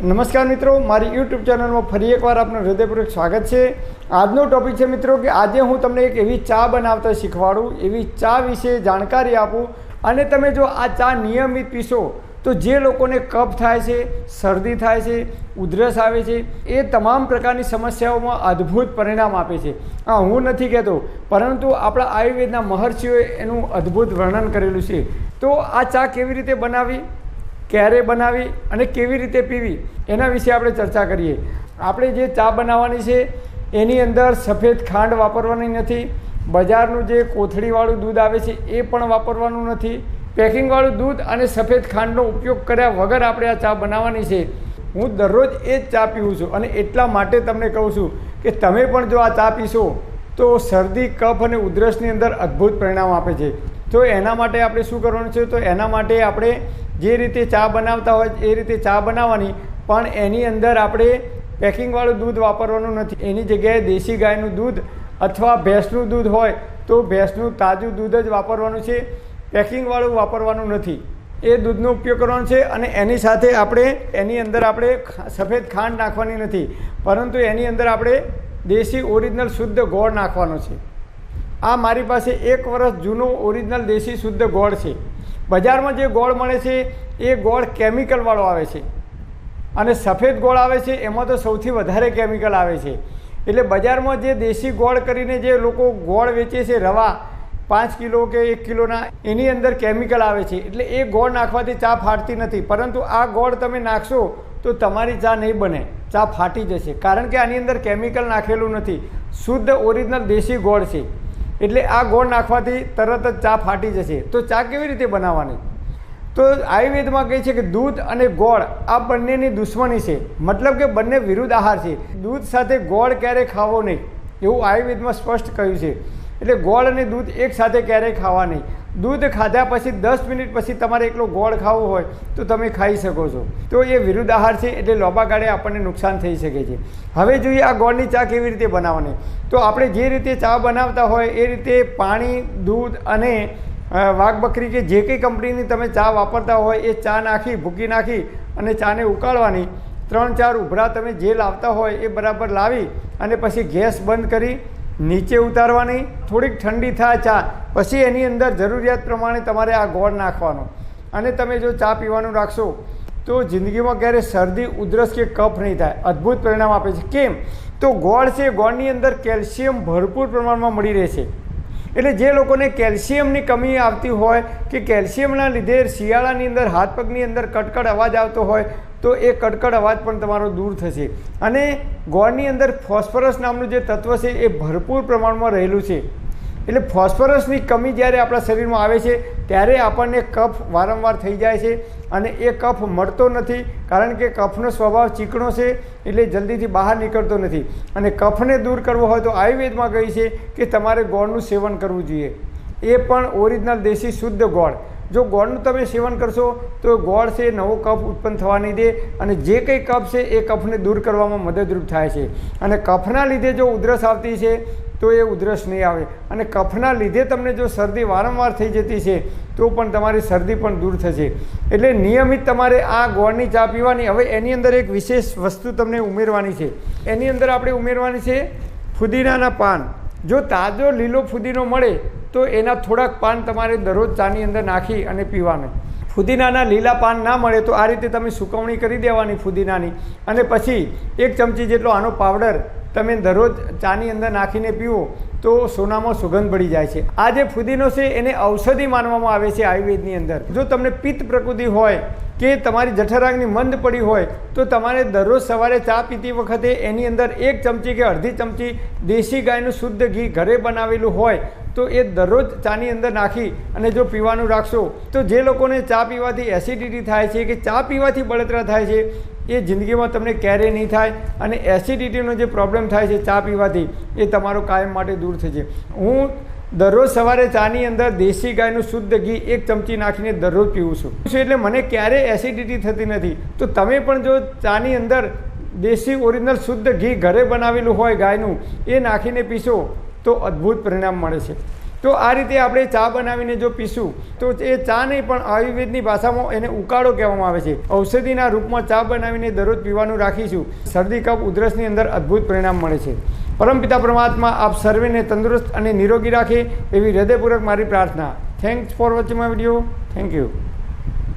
નમસ્કાર મિત્રો, મારી યુટ્યુબ ચેનલમાં ફરી એકવાર આપનું હૃદયપૂર્વક સ્વાગત છે. આજનો ટોપિક છે મિત્રો કે આજે હું તમને એક એવી ચા બનાવતા શીખવાડું, એવી ચા વિશે જાણકારી આપું અને તમે જો આ ચા નિયમિત પીશો, તો જે લોકોને કફ થાય છે, શરદી થાય છે, ઉધરસ આવે છે, એ તમામ પ્રકારની સમસ્યાઓમાં અદ્ભુત પરિણામ આપે છે. હા હું નથી કહેતો, પરંતુ આપણા આયુર્વેદના મહર્ષિઓએ એનું અદ્ભુત વર્ણન કરેલું છે. તો આ ચા કેવી રીતે બનાવી ક્યારે બનાવી અને કેવી રીતે પીવી, એના વિશે આપણે ચર્ચા કરીએ. આપણે જે ચા બનાવવાની છે, એની અંદર સફેદ ખાંડ વાપરવાની નથી, બજારનું જે કોથળીવાળું દૂધ આવે છે, એ પણ વાપરવાનું નથી. પેકિંગવાળું દૂધ અને સફેદ ખાંડનો ઉપયોગ કર્યા વગર આપણે આ ચા બનાવવાની છે. હું દરરોજ એ જ ચા પીવું છું અને એટલા માટે તમને કહું છું કે તમે પણ જો આ ચા પીશો, તો શરદી, કફ અને ઉધરસની અંદર અદ્ભુત પરિણામ આપે છે. તો એના માટે આપણે શું કરવાનું છે? તો એના માટે આપણે જે રીતે ચા બનાવતા હોય, એ રીતે ચા બનાવવાની, પણ એની અંદર આપણે પેકિંગવાળું દૂધ વાપરવાનું નથી. એની જગ્યાએ દેશી ગાયનું દૂધ અથવા ભેંસનું દૂધ હોય, તો ભેંસનું તાજું દૂધ જ વાપરવાનું છે. પેકિંગવાળું વાપરવાનું નથી. એ દૂધનો ઉપયોગ કરવાનો છે અને એની સાથે આપણે, એની અંદર આપણે સફેદ ખાંડ નાખવાની નથી. પરંતુ એની અંદર આપણે દેશી ઓરિજિનલ શુદ્ધ ગોળ નાખવાનો છે. આ મારી પાસે એક વર્ષ જૂનો ઓરિજિનલ દેશી શુદ્ધ ગોળ છે. બજારમાં જે ગોળ મળે છે, એ ગોળ કેમિકલવાળો આવે છે. અને સફેદ ગોળ આવે છે, એમાં તો સૌથી વધારે કેમિકલ આવે છે. એટલે બજારમાં જે દેશી ગોળ કરીને જે લોકો ગોળ વેચે છે, રવા, પાંચ કિલો કે એક કિલોના, એની અંદર કેમિકલ આવે છે. એટલે એ ગોળ નાખવાથી ચા ફાટતી નથી. પરંતુ આ ગોળ તમે નાખશો, તો તમારી ચા નહીં બને. ચા ફાટી જશે. કારણ કે આની અંદર કેમિકલ નાખેલું નથી. શુદ્ધ ઓરિજિનલ દેશી ગોળ છે. એટલે આ ગોળ નાખવાથી તરત જ ચા ફાટી જશે. તો ચા કેવી રીતે બનાવવાની? તો આયુર્વેદમાં કહે છે કે દૂધ અને ગોળ આ બંનેની દુશ્મની છે. મતલબ કે બંને વિરુદ્ધ આહાર છે. દૂધ સાથે ગોળ ક્યારેય ખાવો નહીં. એવું આયુર્વેદમાં સ્પષ્ટ કહ્યું છે. એટલે ગોળ અને દૂધ એકસાથે ક્યારેય ખાવા નહીં. દૂધ ખાધા પછી દસ મિનિટ પછી તમારે એકલો ગોળ ખાવો હોય તો તમે ખાઈ શકો છો. તો એ વિરુદ્ધ આહાર છે એટલે લોબા ગાળે આપણને નુકસાન થઈ શકે છે. હવે જોઈએ આ ગોળની ચા કેવી રીતે બનાવવાની. તો આપણે જે રીતે ચા બનાવતા હોય એ રીતે પાણી, દૂધ અને વાઘ બકરી કે જે કંઈ કંપનીની તમે ચા વાપરતા હોય એ ચા નાખી, ભૂકી નાખી અને ચાને ઉકાળવાની. ત્રણ ચાર ઉભરા તમે જે લાવતા હોય એ બરાબર લાવી અને પછી ગેસ બંધ કરી નીચે ઉતારવાની, થોડીક ઠંડી થાય ચા. પછી એની અંદર જરૂરિયાત પ્રમાણે તમારે આ ગોળ નાખવાનો. અને તમે જો ચા પીવાનું રાખશો, તો જિંદગીમાં ક્યારે શરદી, ઉધરસ કે કફ નહીં થાય. અદ્ભુત પરિણામ આપે છે. કેમ? તો ગોળ છે, ગોળની અંદર કેલ્શિયમ ભરપૂર પ્રમાણમાં મળી રહેશે એટલે જે લોકોને કેલ્શિયમની કમી આવતી હોય કે કેલ્શિયમના લીધે શિયાળાની અંદર, હાથ પગની અંદર કટકટ અવાજ આવતો હોય તો એ કડકડ અવાજ પણ તમારો દૂર થશે. અને ગોળની અંદર ફોસ્ફરસ નામનું જે તત્વ છે, એ ભરપૂર પ્રમાણમાં રહેલું છે. એટલે ફોસ્ફરસની કમી જ્યારે આપણા શરીરમાં આવે છે, ત્યારે આપણને કફ વારંવાર થઈ જાય છે અને એ કફ મળતો નથી, કારણ કે કફનો સ્વભાવ ચીકણો છે એટલે જલ્દીથી બહાર નીકળતો નથી. અને કફને દૂર કરવો હોય તો આયુર્વેદમાં કહી છે કે તમારે ગોળનું સેવન કરવું જોઈએ. એ પણ ઓરિજિનલ દેશી શુદ્ધ ગોળ. જો ગોળનું તમે સેવન કરશો, તો ગોળ છે નવો કફ ઉત્પન્ન થવા નહીં દે અને જે કંઈ કફ છે એ કફને દૂર કરવામાં મદદરૂપ થાય છે. અને કફના લીધે જો ઉધરસ આવતી છે, તો એ ઉધરસ નહીં આવે. અને કફના લીધે તમને જો શરદી વારંવાર થઈ જતી છે, તો પણ તમારી શરદી પણ દૂર થશે. એટલે નિયમિત તમારે આ ગોળની ચા પીવાની. હવે એની અંદર એક વિશેષ વસ્તુ તમને ઉમેરવાની છે. એની અંદર આપણે ઉમેરવાની છે ફુદીનાના પાન. જો તાજો લીલો ફુદીનો મળે તો એના થોડાક પાન તમારે દરરોજ ચાની અંદર નાખી અને પીવાના. ફુદીનાના લીલા પાન ના મળે તો આ રીતે તમે સુકવણી કરી દેવાની ફુદીનાની. અને પછી એક ચમચી જેટલો આનો પાવડર તમે દરરોજ ચાની અંદર નાખીને પીવો. તો સોનામાં સુગંધ પડી જાય છે. આ જે ફુદીનો છે, એને ઔષધિ માનવામાં આવે છે આયુર્વેદની અંદર. જો તમને પિત્ત પ્રકૃતિ હોય કે તમારી જઠરાગની મંદ પડી હોય, તો તમારે દરરોજ સવારે ચા પીતી વખતે એની અંદર એક ચમચી કે અડધી ચમચી દેશી ગાયનું શુદ્ધ ઘી ઘરે બનાવેલું હોય, તો એ દરરોજ ચાની અંદર નાખી અને જો પીવાનું રાખશો, તો જે લોકોને ચા પીવાથી એસિડિટી થાય છે કે ચા પીવાથી બળતરા થાય છે એ જિંદગીમાં તમને ક્યારેય નહીં થાય અને એસિડિટીનો જે પ્રોબ્લેમ થાય છે ચા પીવાથી, એ તમારો કાયમ માટે દૂર થશે હું દરરોજ સવારે ચાની અંદર દેશી ગાયનું શુદ્ધ ઘી એક ચમચી નાખીને દરરોજ પીવું છું. એટલે મને ક્યારેય એસિડિટી થતી નથી. તો તમે પણ જો ચાની અંદર દેશી ઓરિજિનલ શુદ્ધ ઘી ઘરે બનાવેલું હોય ગાયનું, એ નાખીને પીશો તો અદ્ભુત પરિણામ મળે છે. તો આ રીતે આપણે ચા બનાવીને જો પીશું, તો એ ચા નહીં, પણ આયુર્વેદની ભાષામાં એને ઉકાળો કહેવામાં આવે છે. ઔષધિના રૂપમાં ચા બનાવીને દરરોજ પીવાનું રાખીશું. શરદી, કફ, ઉધરસની અંદર અદ્ભુત પરિણામ મળે છે. પરમપિતા પરમાત્મા, આપ સર્વેને તંદુરસ્ત અને નિરોગી રાખે એવી હૃદયપૂર્વક મારી પ્રાર્થના. Thanks for watching my video thank you